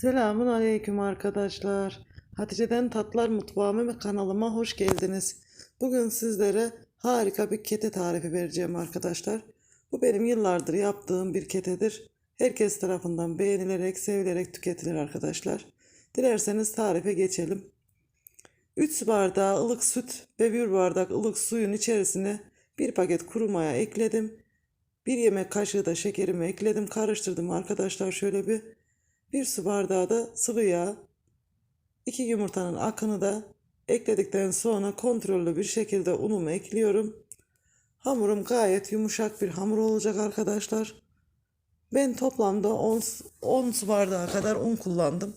Selamun aleyküm arkadaşlar. Hatice'den Tatlar Mutfağıma ve kanalıma hoş geldiniz. Bugün sizlere harika bir kete tarifi vereceğim arkadaşlar. Bu benim yıllardır yaptığım bir ketedir. Herkes tarafından beğenilerek, sevilerek tüketilir arkadaşlar. Dilerseniz tarife geçelim. 3 su bardağı ılık süt ve 1 bardak ılık suyun içerisine bir paket kuru maya ekledim. Bir yemek kaşığı da şekerimi ekledim. Karıştırdım arkadaşlar şöyle bir. Bir su bardağı da sıvı yağ. iki yumurtanın akını da ekledikten sonra kontrollü bir şekilde unumu ekliyorum. Hamurum gayet yumuşak bir hamur olacak arkadaşlar. Ben toplamda 10, 10 su bardağı kadar un kullandım.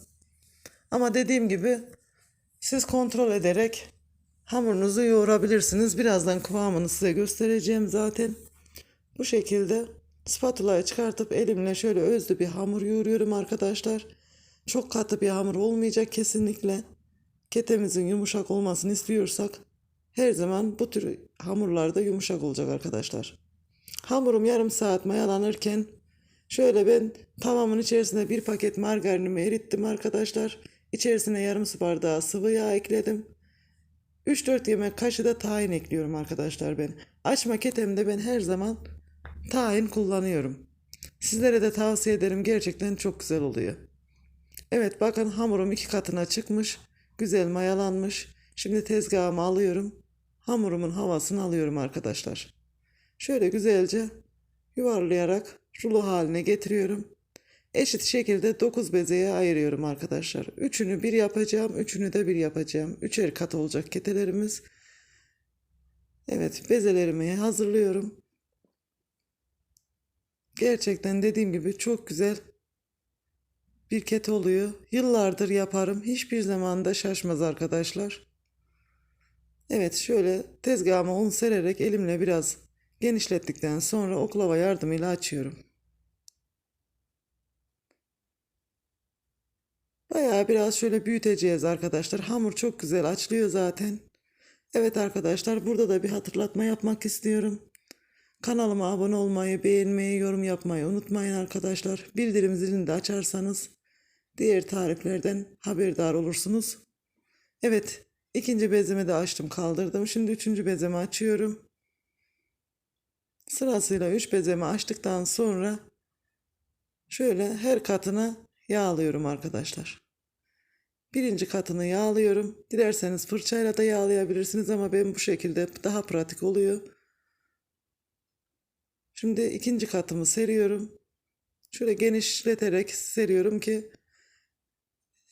Ama dediğim gibi siz kontrol ederek hamurunuzu yoğurabilirsiniz. Birazdan kıvamını size göstereceğim zaten. Bu şekilde spatula'yı çıkartıp elimle şöyle özlü bir hamur yoğuruyorum arkadaşlar. Çok katı bir hamur olmayacak kesinlikle. Ketemizin yumuşak olmasını istiyorsak her zaman bu tür hamurlarda yumuşak olacak arkadaşlar. Hamurum yarım saat mayalanırken şöyle ben tavamın içerisine bir paket margarinimi erittim arkadaşlar. İçerisine yarım su bardağı sıvı yağ ekledim. 3-4 yemek kaşığı da tahin ekliyorum arkadaşlar ben. Açma ketemde ben her zaman tahin kullanıyorum. Sizlere de tavsiye ederim gerçekten çok güzel oluyor. Evet bakın hamurum iki katına çıkmış. Güzel mayalanmış. Şimdi tezgahıma alıyorum. Hamurumun havasını alıyorum arkadaşlar. Şöyle güzelce yuvarlayarak rulo haline getiriyorum. Eşit şekilde 9 bezeye ayırıyorum arkadaşlar. Üçünü bir yapacağım, üçünü de bir yapacağım. Üçer kat olacak ketelerimiz. Evet, bezelerimi hazırlıyorum. Gerçekten dediğim gibi çok güzel bir kete oluyor. Yıllardır yaparım. Hiçbir zaman da şaşmaz arkadaşlar. Evet, şöyle tezgahıma un sererek elimle biraz genişlettikten sonra oklava yardımıyla açıyorum. Bayağı biraz şöyle büyüteceğiz arkadaşlar. Hamur çok güzel açılıyor zaten. Evet arkadaşlar burada da bir hatırlatma yapmak istiyorum. Kanalıma abone olmayı, beğenmeyi, yorum yapmayı unutmayın arkadaşlar. Bildirim zilini de açarsanız diğer tariflerden haberdar olursunuz. Evet ikinci bezemi de açtım kaldırdım. Şimdi üçüncü bezemi açıyorum. Sırasıyla üç bezemi açtıktan sonra şöyle her katına yağlıyorum arkadaşlar. Birinci katını yağlıyorum. Dilerseniz fırçayla da yağlayabilirsiniz ama ben bu şekilde daha pratik oluyor. Şimdi ikinci katımı seriyorum. Şöyle genişleterek seriyorum ki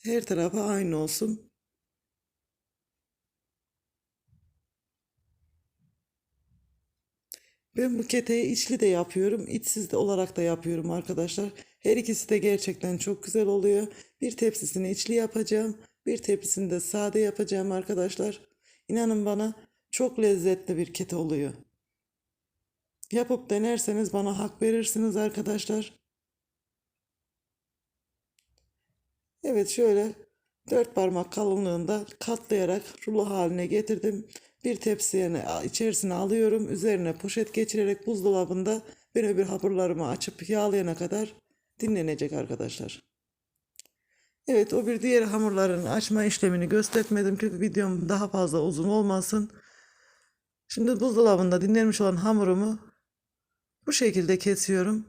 her tarafa aynı olsun. Ben bu keteyi içli de yapıyorum, içsiz de olarak da yapıyorum arkadaşlar. Her ikisi de gerçekten çok güzel oluyor. Bir tepsisini içli yapacağım, bir tepsisini de sade yapacağım arkadaşlar. İnanın bana çok lezzetli bir kete oluyor. Yapıp denerseniz bana hak verirsiniz arkadaşlar. Evet şöyle dört parmak kalınlığında katlayarak rulo haline getirdim. Bir tepsiye içerisine alıyorum. Üzerine poşet geçirerek buzdolabında ben öbür hamurlarımı açıp yağlayana kadar dinlenecek arkadaşlar. Evet o bir diğer hamurların açma işlemini göstermedim ki videom daha fazla uzun olmasın. Şimdi buzdolabında dinlenmiş olan hamurumu bu şekilde kesiyorum.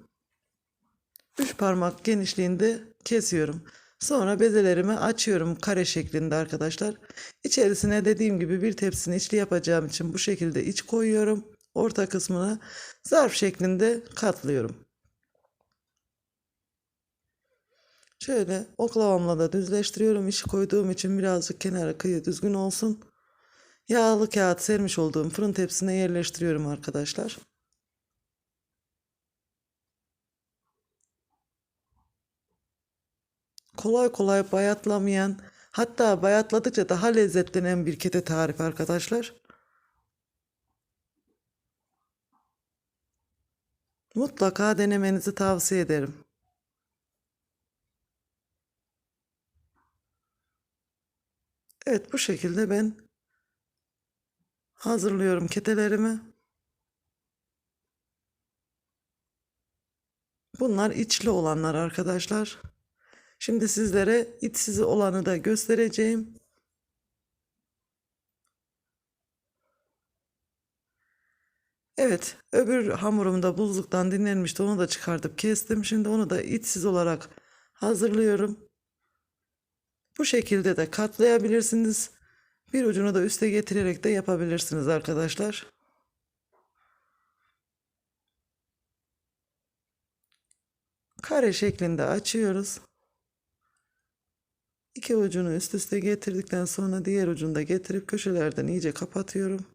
Üç parmak genişliğinde kesiyorum. Sonra bezelerimi açıyorum kare şeklinde arkadaşlar. İçerisine dediğim gibi bir tepsini içli yapacağım için bu şekilde iç koyuyorum. Orta kısmına zarf şeklinde katlıyorum. Şöyle oklavamla da düzleştiriyorum. İçi koyduğum için birazcık kenara kıyı düzgün olsun. Yağlı kağıt sermiş olduğum fırın tepsisine yerleştiriyorum arkadaşlar. Kolay kolay bayatlamayan, hatta bayatladıkça daha lezzetlenen bir kete tarifi arkadaşlar. Mutlaka denemenizi tavsiye ederim. Evet bu şekilde ben hazırlıyorum ketelerimi. Bunlar içli olanlar arkadaşlar. Şimdi sizlere içsiz olanı da göstereceğim. Evet, öbür hamurum da buzluktan dinlenmişti. Onu da çıkartıp kestim. Şimdi onu da içsiz olarak hazırlıyorum. Bu şekilde de katlayabilirsiniz. Bir ucunu da üste getirerek de yapabilirsiniz arkadaşlar. Kare şeklinde açıyoruz. İki ucunu üst üste getirdikten sonra diğer ucunu da getirip köşelerden iyice kapatıyorum.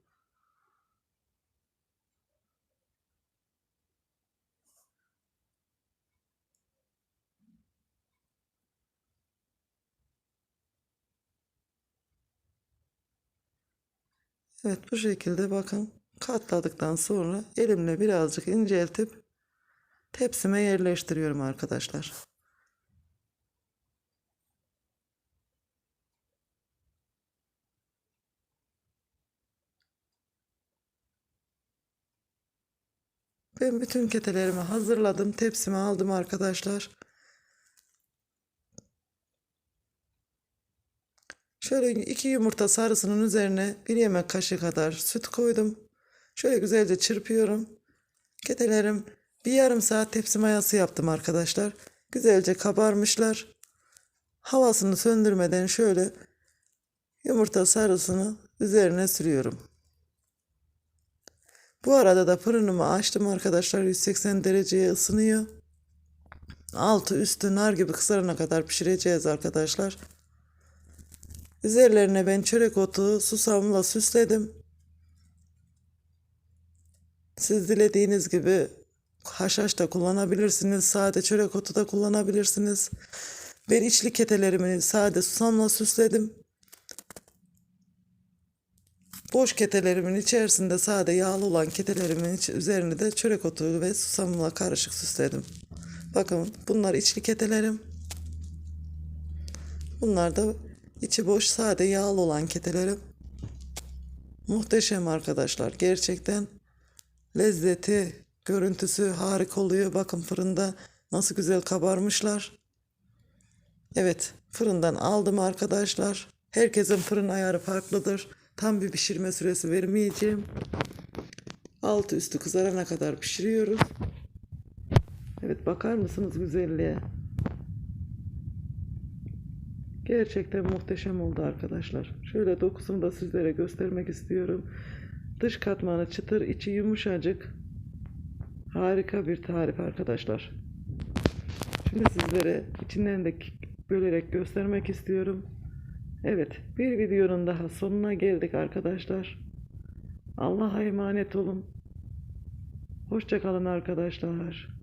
Evet bu şekilde bakın katladıktan sonra elimle birazcık inceltip tepsime yerleştiriyorum arkadaşlar. Ben bütün ketelerimi hazırladım. Tepsime aldım arkadaşlar. Şöyle iki yumurta sarısının üzerine bir yemek kaşığı kadar süt koydum. Şöyle güzelce çırpıyorum. Ketelerim bir yarım saat tepsi mayası yaptım arkadaşlar. Güzelce kabarmışlar. Havasını söndürmeden şöyle yumurta sarısını üzerine sürüyorum. Bu arada da fırınımı açtım arkadaşlar. 180 dereceye ısınıyor. Altı üstü nar gibi kızarana kadar pişireceğiz arkadaşlar. Üzerlerine ben çörek otu susamla süsledim. Siz dilediğiniz gibi haşhaş da kullanabilirsiniz. Sade çörek otu da kullanabilirsiniz. Ben içli ketelerimi sade susamla süsledim. Boş ketelerimin içerisinde sade yağlı olan ketelerimin üzerine de çörek otu ve susamla karışık süsledim. Bakın bunlar içli ketelerim. Bunlar da içi boş sade yağlı olan ketelerim. Muhteşem arkadaşlar. Gerçekten lezzeti, görüntüsü harika oluyor. Bakın fırında nasıl güzel kabarmışlar. Evet, fırından aldım arkadaşlar. Herkesin fırın ayarı farklıdır. Tam bir pişirme süresi vermeyeceğim. Altı üstü kızarana kadar pişiriyoruz. Evet, bakar mısınız güzelliğe? Gerçekten muhteşem oldu arkadaşlar. Şöyle dokusunu da sizlere göstermek istiyorum. Dış katmanı çıtır, içi yumuşacık. Harika bir tarif arkadaşlar. Şimdi sizlere içinden de bölerek göstermek istiyorum. Evet, bir videonun daha sonuna geldik arkadaşlar. Allah'a emanet olun. Hoşça kalın arkadaşlar.